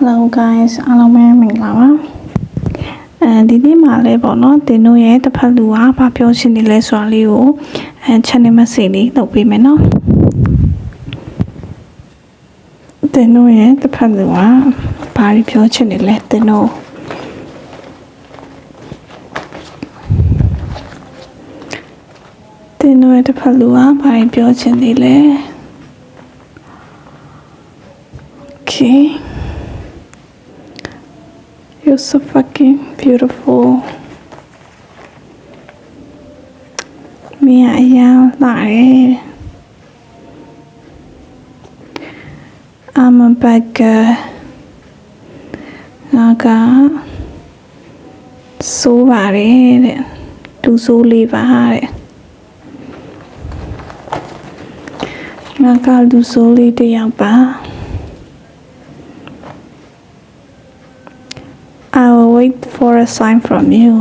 Hello guys အားလုံးပဲမင်္ဂလာပါအဲဒီနေ့မှာလဲပေါ့နော်တင်တို့ရဲ့တစ်ဖက်လူကဘာပြောချင်နေလဲဆိုတာလေးကိုအဲ channel message လေးလုပ်ပေးမယ်နော်တင်တို့ရဲ့တစ်ဖက်လူကဘာပြောချင်နေလဲတင်တို့တင်တို့ရဲ့တစ်ဖက်လူကဘာပြောချင်နေလဲ Okay You're so fucking beautiful. မင်းအရာလာတယ် I'm a bad girl. ငါကဆိုးပါတယ်တဲ့သူဆိုးလေးပါတဲ့ငါကလူဆိုးလေးတစ်ယောက်ပါ I will wait for a sign from you.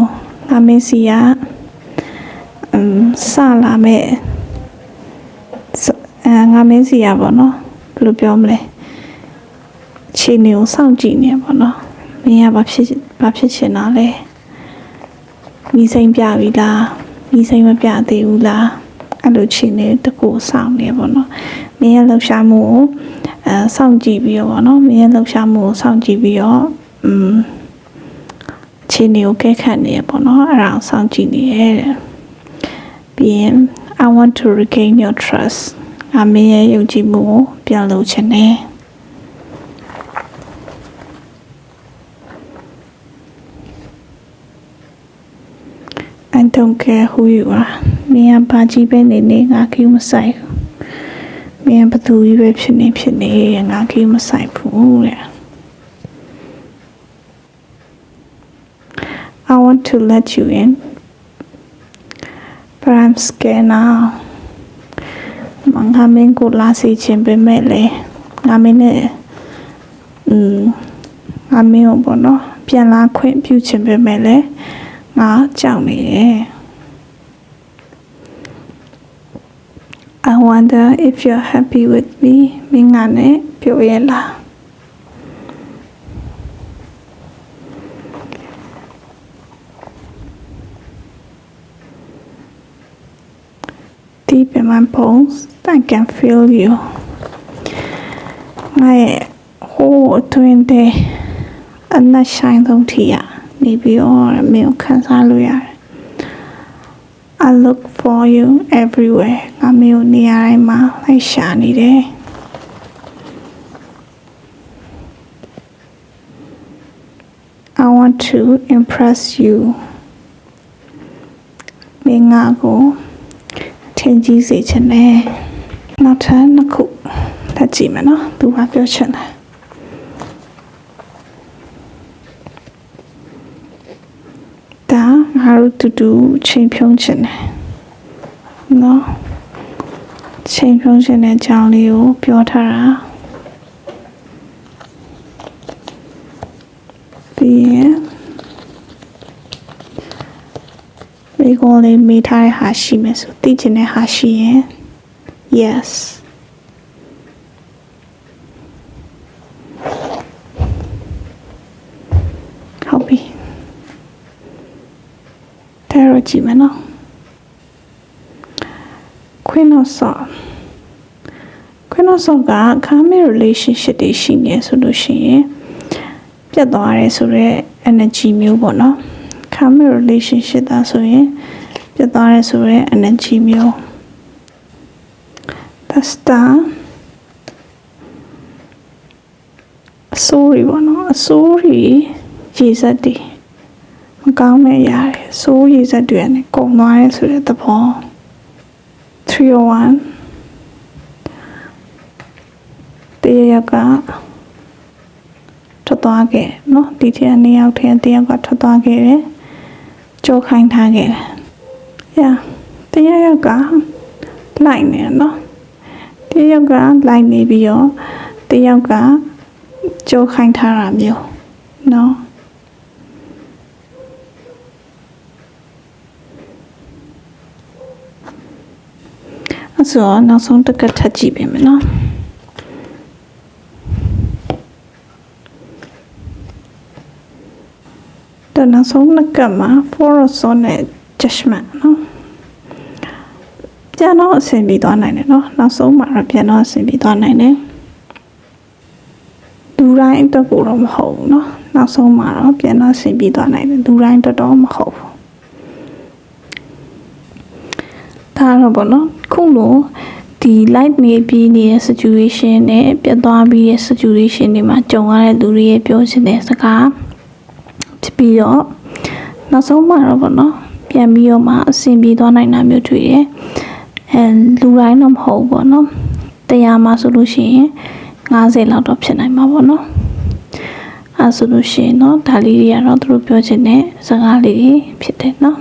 ငါမင်းစီကအမ်စလာမဲ့စအဲငါမင်းစီရပါတော့ဘယ်လိုပြောမလဲခြေနေကိုစောင့်ကြည့်နေပါတော့မင်းကဘာဖြစ်ဘာဖြစ်ချင်တာလဲမိစိမ်ပြပြီလားမိစိမ်မပြသေးဘူးလားအဲ့လိုခြေနေတကူစောင့်နေပါတော့မင်းရဲ့လှူရှားမှုကိုအဲစောင့်ကြည့်ပြီးတော့ဗောနော်မင်းရဲ့လှူရှားမှုကိုစောင့်ကြည့်ပြီးတော့อื มခြေနေကိုကဲခတ်နေရပေါ့နော်အဲ့ဒါကိုစောင့်ကြည့်နေရတဲ့ပြီးရင် I want to regain your trust အမေရဲ့ယုံကြည်မှုကိုပြန်လို့ချင်တယ် I don't care who you are မင်းကဘာကြီးပဲနေနေငါကိမဆိုင်ဘူးမင်းကဘသူကြီးပဲဖြစ်နေဖြစ်နေငါကိမဆိုင်ဘူးတဲ့ I want to let you in, but I'm scared now. မငါမင်းကိုလာစီခြင်းပဲမဲ့လေငါမင်းနဲ့อืมငါမင်းကိုပေါ့နော်ပြန်လာခွင့်ပြုခြင်းပဲမဲ့လေငါကြောက်နေတယ် I wonder if you're happy with me မင်းငါနဲ့ပြောရလား deep in my bones. I can feel you. ငါရဲ့ဟိုးအတွင်းတဲ့အနက်ဆိုင်ဆုံးထိရနေပြီးတော့မင်းကိုခံစားလို့ရတယ် I look for you everywhere ငါမင်းကိုနေရာတိုင်းမှာလိုက်ရှာနေတယ် I want to impress you မင်းငါကို ထင်ကြီးစေချင်တယ်နောက်ထပ်နှစ်ခုတက်ကြည့်မယ်နော်သူကပြောချင်တယ်ဒါငါတို့တူတူချိန်ဖြုံးချင်တယ်နော်ချိန်ဖြုံးချင်တဲ့အကြောင်းလေးကိုပြောထားတာပြီးရင် မိကောလေးမိထားတဲ့ဟာရှိမယ်ဆိုသိချင်တဲ့ဟာရှိရင် yes ဟုတ်ပြီဒါတော့ကြည့်မယ်နော် Queen of Swords Queen of Swords က karmic relationship တွေရှိနေဆိုလို့ရှိရင်ပြတ်သွားရဲဆိုတော့ energy မျိုးပေါ့နော် karmic relationship ဒါဆိုရင်ပြတ်သွားရဲဆိုတော့ energy မျိုး the star အဆိုးတွေပေါ့နော်အဆိုးတွေရေစက်တွေမကောင်းမဲ့ရတယ်အဆိုးရေစက်တွေကနေကုန်သွားရဲဆိုတဲ့သဘော301တရရကထွက်သွားခဲ့เนาะဒီထက်နှစ်ယောက်ထဲတယောက်ကထွက်သွားခဲ့တယ် ကြောခိုင်းထားခဲ့တယ်။ရာတရားရောက်ကလိုက်နေနော်။တရားရောက်ကလိုက်နေပြီးတော့တရားရောက်ကကြောခိုင်းထားတာမျိုးနော်။ဆိုတော့နောက်ဆုံးတက်ကတ်ထပ်ကြည့်ပေးမယ်နော်။ တနောက်ဆုံးနှစ်ကမှာ fluorescent နဲ့ judgment နော်ပြန်တော့အဆင်ပြေသွားနိုင်တယ်နော်နောက်ဆုံးမှာတော့ပြန်တော့အဆင်ပြေသွားနိုင်တယ်လူတိုင်းအတွက်ကိုတော့မဟုတ်ဘူးနော်နောက်ဆုံးမှာတော့ပြန်တော့အဆင်ပြေသွားနိုင်တယ်လူတိုင်းတော်တော်မဟုတ်ဘူးဒါတော့ဗောနော်ခုလိုဒီ light နေပြီးနေတဲ့ situation နဲ့ပြတ်သွားပြီးတဲ့ situation တွေမှာကြုံရတဲ့သူတွေရဲ့ပြောချင်တဲ့စကား ပြီးတော့နောက်ဆုံးမှာတော့ဘောနော်ပြန်ပြီးတော့မှအဆင်ပြေသွားနိုင်တာမျိုးတွေ့တယ်အဲလူတိုင်းတော့မဟုတ်ဘူးပေါ့နော်တရားမှာဆိုလို့ရှိရင်90လောက်တော့ဖြစ်နိုင်မှာပေါ့နော်အဲဆိုလို့ရှိရင်เนาะဒါလေးတွေကတော့သူတို့ပြောချင်တဲ့စကားလေးတွေဖြစ်တယ်เนาะ